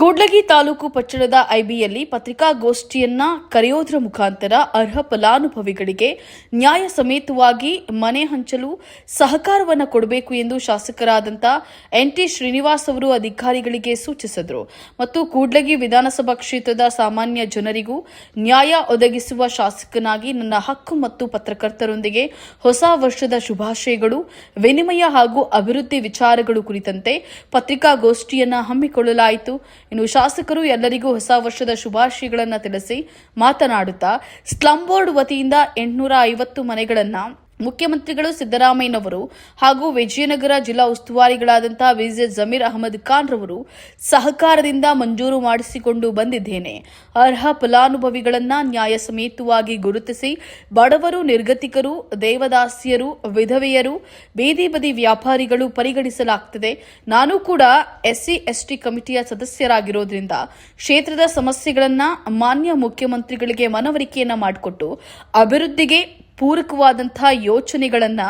ಕೂಡ್ಲಗಿ ತಾಲೂಕು ಪಟ್ಟಣದ ಐಬಿಯಲ್ಲಿ ಪತ್ರಿಕಾಗೋಷ್ಠಿಯನ್ನ ಕರೆಯೋದರ ಮುಖಾಂತರ ಅರ್ಹ ಫಲಾನುಭವಿಗಳಿಗೆ ನ್ಯಾಯ ಸಮೇತವಾಗಿ ಮನೆ ಹಂಚಲು ಸಹಕಾರವನ್ನು ಕೊಡಬೇಕು ಎಂದು ಶಾಸಕರಾದಂಥ ಎನ್ಟಿ ಶ್ರೀನಿವಾಸ್ ಅವರು ಅಧಿಕಾರಿಗಳಿಗೆ ಸೂಚಿಸಿದರು. ಮತ್ತು ಕೂಡ್ಲಗಿ ವಿಧಾನಸಭಾ ಕ್ಷೇತ್ರದ ಸಾಮಾನ್ಯ ಜನರಿಗೂ ನ್ಯಾಯ ಒದಗಿಸುವ ಶಾಸಕನಾಗಿ ನನ್ನ ಹಕ್ಕು ಮತ್ತು ಪತ್ರಕರ್ತರೊಂದಿಗೆ ಹೊಸ ವರ್ಷದ ಶುಭಾಶಯಗಳು, ವಿನಿಮಯ ಹಾಗೂ ಅಭಿವೃದ್ಧಿ ವಿಚಾರಗಳು ಕುರಿತಂತೆ ಪತ್ರಿಕಾಗೋಷ್ಠಿಯನ್ನು ಹಮ್ಮಿಕೊಳ್ಳಲಾಯಿತು. ಇನ್ನು ಶಾಸಕರು ಎಲ್ಲರಿಗೂ ಹೊಸ ವರ್ಷದ ಶುಭಾಶಯಗಳನ್ನು ತಿಳಿಸಿ ಮಾತನಾಡುತ್ತಾ ಸ್ಲಂ ಬೋರ್ಡ್ ವತಿಯಿಂದ ಎಂಟುನೂರ ಐವತ್ತು ಮನೆಗಳನ್ನ ಮುಖ್ಯಮಂತ್ರಿಗಳು ಸಿದ್ದರಾಮಯ್ಯನವರು ಹಾಗೂ ವಿಜಯನಗರ ಜಿಲ್ಲಾ ಉಸ್ತುವಾರಿಗಳಾದಂತಹ ವಿಜಯ್ ಜಮೀರ್ ಅಹಮದ್ ಖಾನ್ ರವರು ಸಹಕಾರದಿಂದ ಮಂಜೂರು ಮಾಡಿಸಿಕೊಂಡು ಬಂದಿದ್ದೇನೆ. ಅರ್ಹ ಫಲಾನುಭವಿಗಳನ್ನ ನ್ಯಾಯ ಸಮೇತವಾಗಿ ಗುರುತಿಸಿ ಬಡವರು, ನಿರ್ಗತಿಕರು, ದೇವದಾಸಿಯರು, ವಿಧವೆಯರು, ಬೀದಿ ಬದಿ ವ್ಯಾಪಾರಿಗಳು ಪರಿಗಣಿಸಲಾಗುತ್ತದೆ ನಾನು ಕೂಡ ಎಸ್ಸಿ, ಎಸ್ಟಿ ಕಮಿಟಿಯ ಸದಸ್ಯರಾಗಿರೋದ್ರಿಂದ ಕ್ಷೇತ್ರದ ಸಮಸ್ಯೆಗಳನ್ನು ಮಾನ್ಯ ಮುಖ್ಯಮಂತ್ರಿಗಳಿಗೆ ಮನವರಿಕೆಯನ್ನ ಮಾಡಿಕೊಟ್ಟು ಅಭಿವೃದ್ಧಿಗೆ ಪೂರಕವಾದಂತಹ ಯೋಚನೆಗಳನ್ನ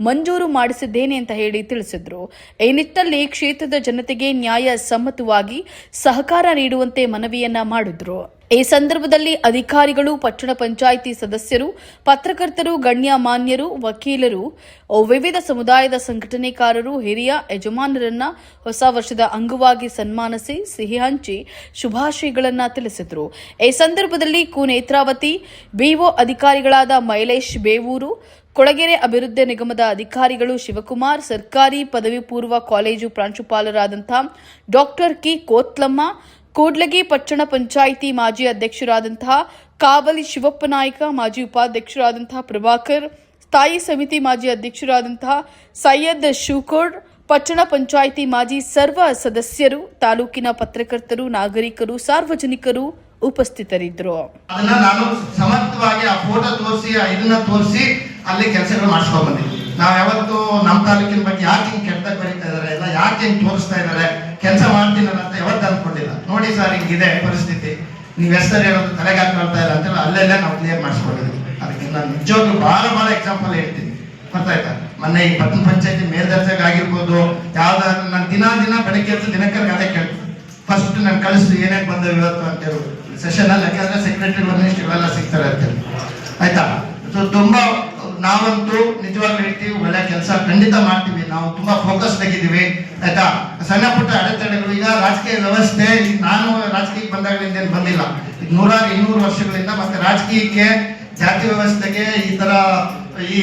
ಮಂಜೂರು ಮಾಡಿಸಿದ್ದೇನೆ ಅಂತ ಹೇಳಿ ತಿಳಿಸಿದ್ರು. ಈ ನಿಟ್ಟಿನಲ್ಲಿ ಕ್ಷೇತ್ರದ ಜನತೆಗೆ ನ್ಯಾಯ ಸಮ್ಮತವಾಗಿ ಸಹಕಾರ ನೀಡುವಂತೆ ಮನವಿಯನ್ನ ಮಾಡಿದ್ರು. ಈ ಸಂದರ್ಭದಲ್ಲಿ ಅಧಿಕಾರಿಗಳು, ಪಟ್ಟಣ ಪಂಚಾಯಿತಿ ಸದಸ್ಯರು, ಪತ್ರಕರ್ತರು ಗಣ್ಯ ಮಾನ್ಯರು ವಕೀಲರು, ವಿವಿಧ ಸಮುದಾಯದ ಸಂಘಟನೆಕಾರರು, ಹಿರಿಯ ಯಜಮಾನರನ್ನ ಹೊಸ ವರ್ಷದ ಅಂಗವಾಗಿ ಸನ್ಮಾನಿಸಿ ಸಿಹಿ ಹಂಚಿ ಶುಭಾಶಯಗಳನ್ನು ತಿಳಿಸಿದರು. ಈ ಸಂದರ್ಭದಲ್ಲಿ ಕುನೇತ್ರಾವತಿ ಬಿಒ ಅಧಿಕಾರಿಗಳಾದ ಮೈಲೇಶ್ ಬೇವೂರು, ಕೊಳಗೆರೆ ಅಭಿವೃದ್ಧಿ ನಿಗಮದ ಅಧಿಕಾರಿಗಳು ಶಿವಕುಮಾರ್, ಸರ್ಕಾರಿ ಪದವಿ ಪೂರ್ವ ಕಾಲೇಜು ಪ್ರಾಂಶುಪಾಲರಾದಂಥ ಡಾಕ್ಟರ್ ಕಿ ಕೋತ್ಲಮ್ಮ ಕೂಡ್ಲಗಿ ಪಟ್ಟಣ ಪಂಚಾಯಿತಿ ಮಾಜಿ ಅಧ್ಯಕ್ಷರಾದಂತಹ ಕಾವಲಿ ಶಿವಪ್ಪ ನಾಯ್ಕ, ಮಾಜಿ ಉಪಾಧ್ಯಕ್ಷರಾದಂತಹ ಪ್ರಭಾಕರ್, ಸ್ಥಾಯಿ ಸಮಿತಿ ಮಾಜಿ ಅಧ್ಯಕ್ಷರಾದಂತಹ ಸೈಯದ್ ಶಿವಕೋಡ್ ಪಟ್ಟಣ ಪಂಚಾಯಿತಿ ಮಾಜಿ ಸರ್ವ ಸದಸ್ಯರು, ತಾಲೂಕಿನ ಪತ್ರಕರ್ತರು, ನಾಗರಿಕರು, ಸಾರ್ವಜನಿಕರು ಉಪಸ್ಥಿತರಿದ್ದರು. ಅದನ್ನ ನಾನು ಸಮರ್ಥವಾಗಿ ಆ ಫೋಟೋ ತೋರಿಸಿ ಇದನ್ನ ತೋರಿಸಿ ಅಲ್ಲಿ ಕೆಲಸಗಳು ಮಾಡಿಸ್ಕೊಂಡ್ ಬಂದಿದ್ವಿ ನಾವ್ ಯಾವತ್ತು ನಮ್ಮ ತಾಲೂಕಿನ ಬಗ್ಗೆ ಯಾಕೆ ಹಿಂಗ್ ಕೆಟ್ಟದಾಗ ಬರೀತಾ ಇದಾರೆ, ಇಲ್ಲ ಯಾಕೆ ಹಿಂಗ್ ತೋರಿಸ್ತಾ ಇದಾರೆ ಕೆಲಸ ಮಾಡ್ತೀನಲ್ಲ ಅಂತ ಯಾವತ್ತು ಅನ್ಕೊಂಡಿಲ್ಲ. ನೋಡಿ ಸರ್, ಹಿಂಗಿದೆ ಪರಿಸ್ಥಿತಿ. ನೀವು ಹೆಸರು ಹೇಳೋದು ತಲೆಗೆ ಹಾಕೊಳ್ತಾ ಇಲ್ಲ ಅಂತೇಳಿ ಅಲ್ಲೆಲ್ಲ ನಾವು ಕ್ಲಿಯರ್ ಮಾಡಿಸ್ಕೊಂಡಿದ್ವಿ. ಅದಕ್ಕೆ ನಾನು ನಿಜವಾಗ್ಲೂ ಭಾಳ ಭಾಳ ಎಕ್ಸಾಂಪಲ್ ಹೇಳ್ತೀನಿ. ಗೊತ್ತಾಯ್ತಾ ಮೊನ್ನೆ ಈ ಪಟ್ಟಣ ಪಂಚಾಯತಿ ಮೇಲ್ದರ್ಜೆಗೆ ಆಗಿರ್ಬೋದು, ಯಾವ್ದಾದ್ರು ನಾನು ದಿನ ದಿನ ಬೆಳಗ್ಗೆ ಎದ್ದು ದಿನಕ್ಕೆ ಅದೇ ಕೇಳ್ತೀನಿ. ಫಸ್ಟ್ ನಾನು ಕಳಿಸ್ತು ಏನೇನು ಬಂದವು ಇವತ್ತು ಅಂತ ಹೇಳಿ. ಸೆಷನ್ ಅಲ್ಲಿ ಯಾಕಂದ್ರೆ ಸೆಕ್ರೆಟರಿ ಮನೆ ಇವೆಲ್ಲ ಸಿಗ್ತಾರೆ ಅಂತೇಳಿ ಆಯ್ತಾ? ತುಂಬಾ ನಾವಂತೂ ನಿಜವಾಗ್ಲೂ ಹೇಳ್ತೀವಿ, ಒಳ್ಳೆ ಕೆಲಸ ಖಂಡಿತ ಮಾಡ್ತೀವಿ. ನಾವು ತುಂಬಾ ಫೋಕಸ್ ತೆಗಿದೀವಿ ಆಯ್ತಾ? ಸಣ್ಣ ಪುಟ್ಟ ಅಡೆತಡೆಗಳು, ಈಗ ರಾಜಕೀಯ ವ್ಯವಸ್ಥೆ ನಾನು ರಾಜಕೀಯಕ್ಕೆ ಬಂದಾಗಲಿಂದ ಏನು ಬಂದಿಲ್ಲ. ನೂರಾರು ಇನ್ನೂರು ವರ್ಷಗಳಿಂದ ಮತ್ತೆ ರಾಜಕೀಯಕ್ಕೆ, ಜಾತಿ ವ್ಯವಸ್ಥೆಗೆ ಈ ತರ ಈ